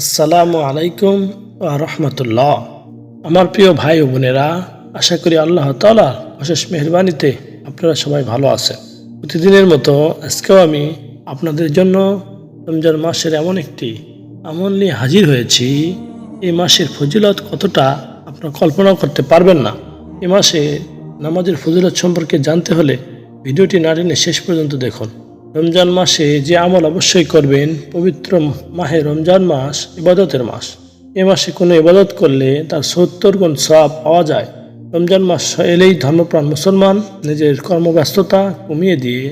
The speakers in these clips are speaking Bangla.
আসসালামু আলাইকুম রহমতুল্লাহ। আমার প্রিয় ভাই ও বোনেরা, আশা করি আল্লাহ তালা অশেষ মেহরবানিতে আপনারা সবাই ভালো আছেন। প্রতিদিনের মতো আজকেও আমি আপনাদের জন্য রমজান মাসের এমন একটি আমল নিয়ে হাজির হয়েছি। এই মাসের ফজিলত কতটা আপনারা কল্পনাও করতে পারবেন না। এ মাসে নামাজের ফজিলত সম্পর্কে জানতে হলে ভিডিওটি না টেনে শেষ পর্যন্ত দেখুন। রমজান মাসে যে আমল অবশ্যই করবেন, পবিত্র মাহে রমজান মাস, ইবাদতের মাস। এ মাসে কোনো ইবাদত করলে তার সত্তর গুণ সব পাওয়া যায়। রমজান মাস এলেই ধর্মপ্রাণ মুসলমান নিজের কর্মব্যস্ততা কমিয়ে দিয়ে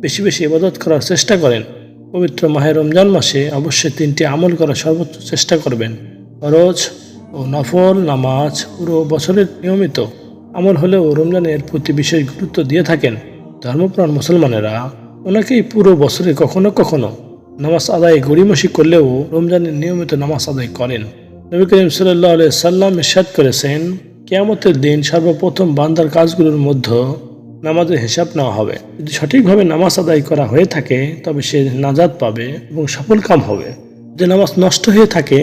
বেশি বেশি ইবাদত করার চেষ্টা করেন। পবিত্র মাহে রমজান মাসে অবশ্যই তিনটি আমল করার সর্বোচ্চ চেষ্টা করবেন। ফরজ ও নফল নামাজ পুরো বছরের নিয়মিত। আমল হলেও রমজানের প্রতি বিশেষ গুরুত্ব দিয়ে থাকেন। ধর্মপ্রাণ মুসলমানেরা অনেকেই পুরো বছরে কখনো কখনো নামাজ আদায় গড়িমসি করলেও রমজানের নিয়মিত নামাজ আদায় করেন। নবী করিম সাল্লাহ সাল্লাম ইরশাদ করেছেন, কেয়ামতের দিন সর্বপ্রথম বান্দার কাজগুলোর মধ্যে নামাজের হিসাব নেওয়া হবে। যদি সঠিকভাবে নামাজ আদায় করা হয়ে থাকে, তবে সে নাজাদ পাবে এবং সফল কাম হবে। যদি নামাজ নষ্ট হয়ে থাকে,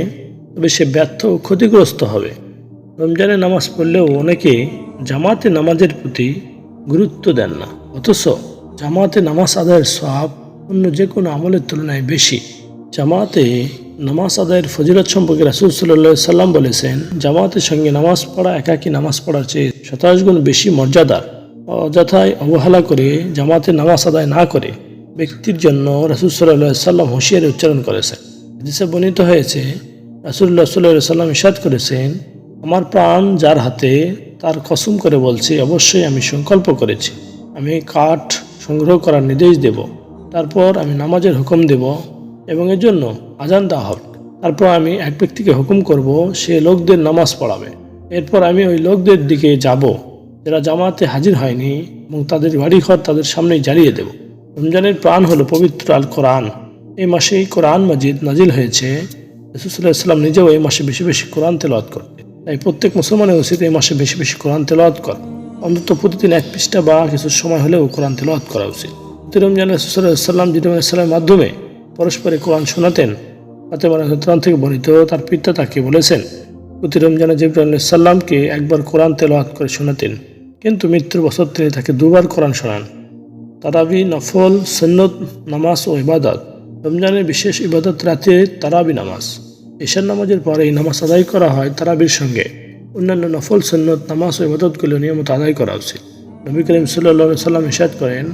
তবে সে ব্যর্থ ও ক্ষতিগ্রস্ত হবে। রমজানে নামাজ পড়লেও অনেকে জামাতে নামাজের প্রতি গুরুত্ব দেন না। অথচ জামাতে নামাজ আদায়ের সব অন্য যে কোনো আমলের তুলনায় বেশি। জামাতে নামাজ আদায়ের ফজিলত সম্পর্কে রাসুল সাল্লাহ সাল্লাম বলেছেন, জামাতের সঙ্গে নামাজ পড়া, একাকী নামাজ পড়ার চেয়ে শতাশ গুণ বেশি মর্যাদার। অযথায় অবহেলা করে জামাতে নামাজ আদায় না করে ব্যক্তির জন্য রাসুল সাল্লাহ সাল্লাম হুঁশিয়ারি উচ্চারণ করেছেন। হাদিসে বর্ণিত হয়েছে রাসুল্লাহ সাল্লাহ সাল্লাম ইসাদ করেছেন, আমার প্রাণ যার হাতে তার কসম করে বলছি, অবশ্যই আমি সংকল্প করেছি। আমি কাঠ সংগ্রহ করার নির্দেশ দেব। তারপর আমি নামাজের হুকুম দেব এবং এর জন্য আজান দেওয়া হবে। তারপর আমি এক ব্যক্তিকে হুকুম করব, সে লোকদের নামাজ পড়াবে। এরপর আমি ওই লোকদের দিকে যাব, যারা জামাতে হাজির হয়নি এবং তাদের বাড়িঘর তাদের সামনেই জ্বালিয়ে দেব। রমজানের প্রাণ হলো পবিত্র আল কোরআন এই মাসেই কোরআন মাজিদ নাজিল হয়েছে। রসুল্লাহ ইসলাম নিজেও এই মাসে বেশি বেশি কোরআন তেলাওয়াত করতে তাই প্রত্যেক মুসলমানের উচিত এই মাসে বেশি বেশি কোরআন তেলাওয়াত করা। অন্তত প্রতিদিন এক পৃষ্ঠা বা কিছু সময় হলেও কোরআন তেলাওয়াত করা উচিত। প্রতি রমজান রসুল্লাহাম জিদুম ইসলামের মাধ্যমে পরস্পরে কোরআন শোনাতেন কোরআন থেকে বর্ণিত, তার পিতা তাকে বলেছেন, প্রতি রমজানে জিব্রাহ একবার কোরআন তেলাওয়াত করে শোনাতেন, কিন্তু মৃত্যুর বছর তিনি তাকে দুবার কোরআন শোনান। তারাবি, নফল, সন্নত, নামাজ ও ইবাদত। রমজানের বিশেষ ইবাদত রাতে তারাবি নামাজ। ঈশান নামাজের পরে এই নামাজ আদায় করা হয় তারাবির সঙ্গে। অন্যান্য নফল সন্নত, নামাজ ও ইবাদতগুলো নিয়মিত আদায় করা উচিত। নবী করিম সাল্লা সাল্লাম ইসাদ করেন,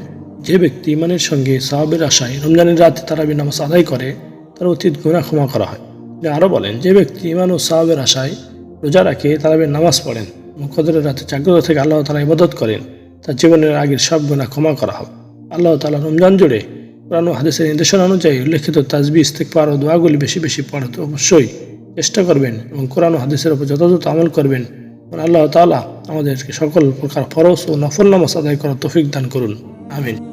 যে ব্যক্তি ইমানের সঙ্গে সাহাবের আশায় রমজানের রাতে তারাবি নামাজ আদায় করে, তার অতীত গুণা ক্ষমা করা হয়। তিনি আরও বলেন, যে ব্যক্তি ইমান ও সাহাবের আশায় রোজা রাখে, তারাবির নামাজ পড়েন, মুখদরের রাতে জাগ্রত থেকে আল্লাহ তালা ইবাদত করেন, তার জীবনের আগের সব গুণা ক্ষমা করা হবে আল্লাহ তালা রমজান জুড়ে পুরানো হাদিসের নির্দেশনা অনুযায়ী উল্লেখিত তাজবি, ইস্তেকবার ও দোয়াগুলি বেশি বেশি পড়াতে অবশ্যই চেষ্টা করবেন এবং কোরআন হাদিসের উপর যথাযথ আমল করবেন। আল্লাহ তালা আমাদেরকে সকল প্রকার ফরস ও নফল নামাজ আদায় করার তফিক দান করুন। আমিন।